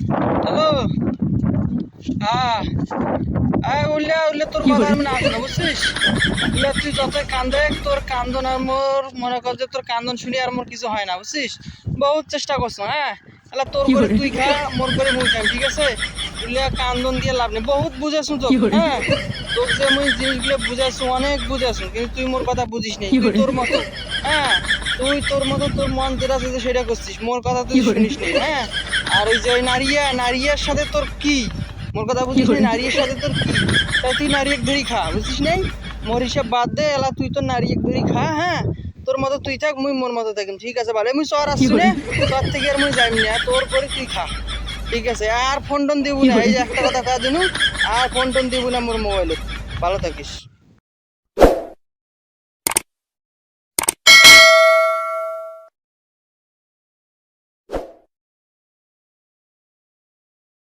Hello? হ্যাঁ। উল্লে উল্লে তোর কথা আমি না বুঝছিস? উল্লে তুই যতই কান্দে তোর কান্দন আর মোর মনে কর যে তোর কান্দন শুনি আর মোর কিছু হয় না বুঝছিস? বহুত চেষ্টা করছ হ্যাঁ? তাহলে তোর করে তুই খা মোর করে মুই খাই ঠিক আছে? উল্লে কান্দন দিয়ে লাভ নেই। বহুত বুঝাইছো তো হ্যাঁ? তোর যে মুই জিনিসগুলো বুঝাইছো অনেক বুঝাইছো কিন্তু তুই মোর কথা বুঝিস নি তোর মতো হ্যাঁ? তুই তোর মতো তোর মন যেটা আছে সেটা করছিস। মোর কথা তুই শুনিস নি হ্যাঁ? আর ওই যে নারিয়া নারিয়ার সাথে তোর কি? মোর কথা বুঝিস নি নারিয়ার সাথে তোর কি? তাই তুই নারী এক ধরি খা বুঝছিস নাই মোর হিসাব বাদ দে এলা তুই তো নারী এক ধরি খা হ্যাঁ? তোর মতো তুই থাক মুই মোর মতো থাকিম ঠিক আছে? ভালো মুই শহর আসছি রে শহর থেকে আর মুই যাইম না তোর করে তুই খা ঠিক আছে? আর ফোন টোন দিব না এই যে একটা কথা কাজ জানো আর ফোন টোন দিব না মোর মোবাইলে ভালো থাকিস।